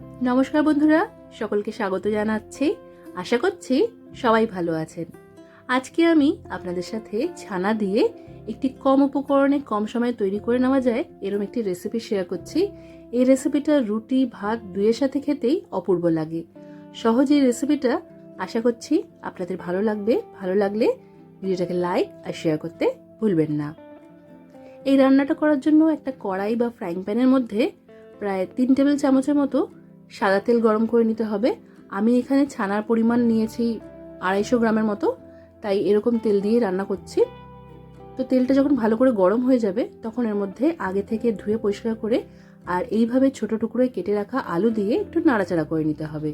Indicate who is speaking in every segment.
Speaker 1: নমস্কার বন্ধুরা, সকলকে স্বাগত জানাচ্ছি। আশা করছি সবাই ভালো আছেন। আজকে আমি আপনাদের সাথে ছানা দিয়ে একটি কম উপকরণে কম সময়ে তৈরি করে নেওয়া যায় এরকম একটি রেসিপি শেয়ার করছি। এই রেসিপিটা রুটি, ভাত দুয়ের সাথে খেতেই অপূর্ব লাগে। সহজে এই রেসিপিটা আশা করছি আপনাদের ভালো লাগবে। ভালো লাগলে ভিডিওটাকে লাইক আর শেয়ার করতে ভুলবেন না। এই রান্নাটা করার জন্য একটা কড়াই বা ফ্রাইং প্যানের মধ্যে প্রায় তিন টেবিল চামচের মতো সাদা তেল গরম করে নিতে হবে। আমি এখানে ছানার পরিমাণ নিয়েছি আড়াইশো গ্রামের মতো, তাই এরকম তেল দিয়ে রান্না করছি। তো তেলটা যখন ভালো করে গরম হয়ে যাবে, তখন এর মধ্যে আগে থেকে ধুয়ে পরিষ্কার করে আর এইভাবে ছোট টুকরোয় কেটে রাখা আলু দিয়ে একটু নাড়াচাড়া করে নিতে হবে।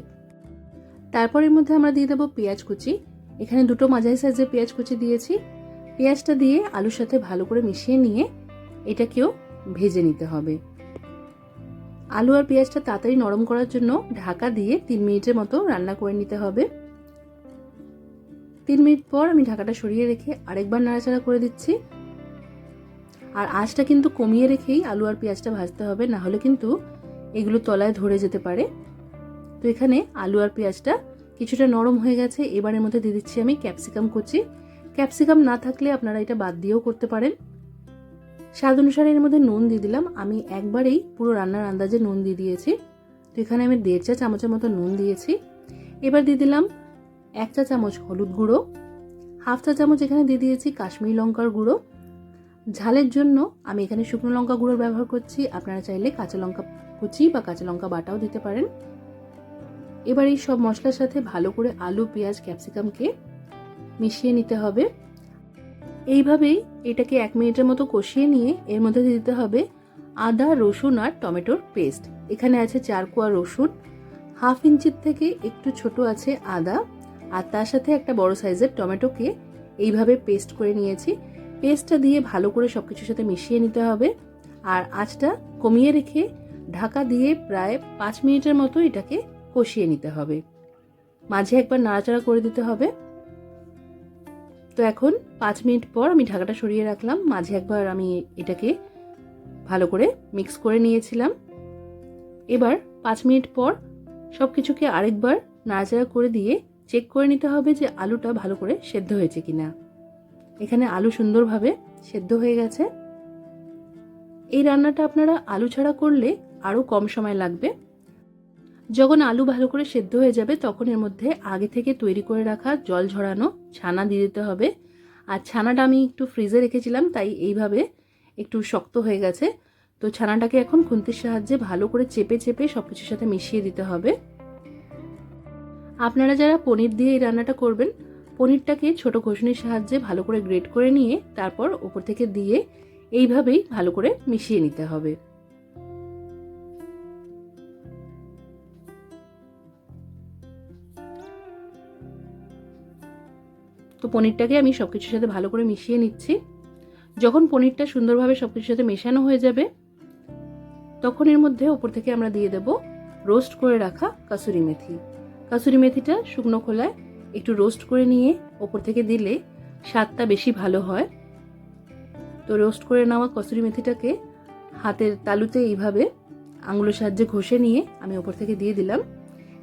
Speaker 1: তারপর এর মধ্যে আমরা দিয়ে দেবো পেঁয়াজ কুচি। এখানে দুটো মাঝারি সাইজের পেঁয়াজ কুচি দিয়েছি। পেঁয়াজটা দিয়ে আলুর সাথে ভালো করে মিশিয়ে নিয়ে এটাকেও ভেজে নিতে হবে। আলু আর পেঁয়াজটা তাড়াতাড়ি নরম করার জন্য ঢাকা দিয়ে তিন মিনিটের মতো রান্না করে নিতে হবে। তিন মিনিট পর আমি ঢাকাটা সরিয়ে রেখে আরেকবার নাড়াচাড়া করে দিচ্ছি। আর আঁচটা কিন্তু কমিয়ে রেখেই আলু আর পেঁয়াজটা ভাজতে হবে, না হলে কিন্তু এগুলো তলায় ধরে যেতে পারে। তো এখানে আলু আর পেঁয়াজটা কিছুটা নরম হয়ে গেছে। এবারের মধ্যে দিয়ে দিচ্ছি আমি ক্যাপসিকাম কুচি। ক্যাপসিকাম না থাকলে আপনারা এটা বাদ দিয়েও করতে পারেন। স্বাদ অনুসারে এর মধ্যে নুন দিয়ে দিলাম। আমি একবারেই পুরো রান্নার আন্দাজে নুন দিয়ে দিয়েছি। তো এখানে আমি দেড় চা চামচের মতো নুন দিয়েছি। এবার দিয়ে দিলাম এক চা চামচ হলুদ গুঁড়ো, হাফ চা চামচ এখানে দিয়ে দিয়েছি কাশ্মীরি লঙ্কার গুঁড়ো। ঝালের জন্য আমি এখানে শুকনো লঙ্কা গুঁড়োর ব্যবহার করছি। আপনারা চাইলে কাঁচা লঙ্কা কুচি বা কাঁচা লঙ্কা বাটাও দিতে পারেন। এবার এই সব মশলার সাথে ভালো করে আলু, পেঁয়াজ, ক্যাপসিকামকে মিশিয়ে নিতে হবে। এইভাবেই এটাকে এক মিনিটের মতো কষিয়ে নিয়ে এর মধ্যে দিতে হবে আদা, রসুন আর টমেটোর পেস্ট। এখানে আছে চার কোয়া রসুন, হাফ ইঞ্চির থেকে একটু ছোট আছে আদা, আর তার সাথে একটা বড় সাইজের টমেটোকে এইভাবে পেস্ট করে নিয়েছি। পেস্টটা দিয়ে ভালো করে সব কিছুর সাথে মিশিয়ে নিতে হবে। আর আঁচটা কমিয়ে রেখে ঢাকা দিয়ে প্রায় পাঁচ মিনিটের মতো এটাকে কষিয়ে নিতে হবে। মাঝে একবার নাড়াচাড়া করে দিতে হবে। তো এখন পাঁচ মিনিট পর আমি ঢাকাটা সরিয়ে রাখলাম। মাঝে একবার আমি এটাকে ভালো করে মিক্স করে নিয়েছিলাম। এবার পাঁচ মিনিট পর সব কিছুকে আরেকবার নাড়াচাড়া করে দিয়ে চেক করে নিতে হবে যে আলুটা ভালো করে সেদ্ধ হয়েছে কিনা। এখানে আলু সুন্দরভাবে সেদ্ধ হয়ে গেছে। এই রান্নাটা আপনারা আলু ছাড়া করলে আরও কম সময় লাগবে। যখন আলু ভালো করে সেদ্ধ হয়ে যাবে, তখন এর মধ্যে আগে থেকে তৈরি করে রাখা জল ঝরানো ছানা দিয়ে দিতে হবে। আর ছানাটা আমি একটু ফ্রিজে রেখেছিলাম, তাই এইভাবে একটু শক্ত হয়ে গেছে। তো ছানাটাকে এখন খুন্তির সাহায্যে ভালো করে চেপে চেপে সব কিছুর সাথে মিশিয়ে দিতে হবে। আপনারা যারা পনির দিয়ে এই রান্নাটা করবেন, পনিরটাকে ছোট ঘষণির সাহায্যে ভালো করে গ্রেট করে নিয়ে, তারপর ওপর থেকে দিয়ে এইভাবেই ভালো করে মিশিয়ে নিতে হবে। তো পনিরটাকে আমি সব কিছুর সাথে ভালো করে মিশিয়ে নিচ্ছি। যখন পনিরটা সুন্দরভাবে সব কিছুর সাথে মেশানো হয়ে যাবে, তখন এর মধ্যে ওপর থেকে আমরা দিয়ে দেব রোস্ট করে রাখা কাসুরি মেথি। কাসুরি মেথিটা শুকনো খোলায় একটু রোস্ট করে নিয়ে ওপর থেকে দিলে স্বাদটা বেশি ভালো হয়। তো রোস্ট করে নেওয়া কসুরি মেথিটাকে হাতের তালুতে এইভাবে আঙুলের সাহায্যে ঘষে নিয়ে আমি ওপর থেকে দিয়ে দিলাম।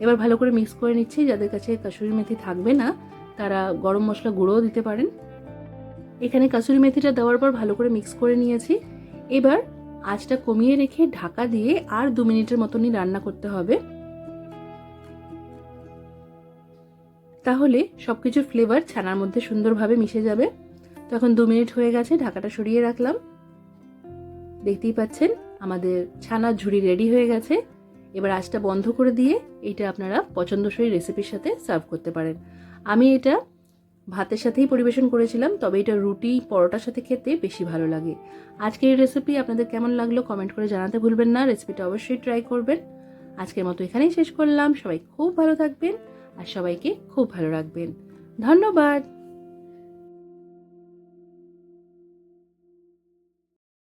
Speaker 1: এবার ভালো করে মিক্স করে নিচ্ছি যাদের কাছে কাসুরি মেথি থাকবে না তারা গরম মশলা গুঁড়োও দিতে পারেন। এখানে কাসুরি মেথিটা দেওয়ার পর ভালো করে মিক্স করে নিয়েছি। এবার আঁচটা কমিয়ে রেখে ঢাকা দিয়ে আর দু মিনিটের মতনই রান্না করতে হবে। তাহলে সব কিছুর ফ্লেভার ছানার মধ্যে সুন্দরভাবে মিশে যাবে। তখন দু মিনিট হয়ে গেছে, ঢাকাটা সরিয়ে রাখলাম। দেখতেই পাচ্ছেন, আমাদের ছানার ঝুড়ি রেডি হয়ে গেছে। এবার আঁচটা বন্ধ করে দিয়ে এটা আপনারা পছন্দসই রেসিপির সাথে সার্ভ করতে পারেন। আমি এটা ভাতের সাথেই পরিবেশন করেছিলাম, তবে এটা রুটি, পরোটার সাথে খেতে বেশি ভালো লাগে। আজকের এই রেসিপি আপনাদের কেমন লাগল কমেন্ট করে জানাতে ভুলবেন না রেসিপিটা অবশ্যই ট্রাই করবেন। আজকের মতো এখানেই শেষ করলাম, সবাই খুব ভালো থাকবেন আর সবাইকে খুব ভালো রাখবেন। ধন্যবাদ!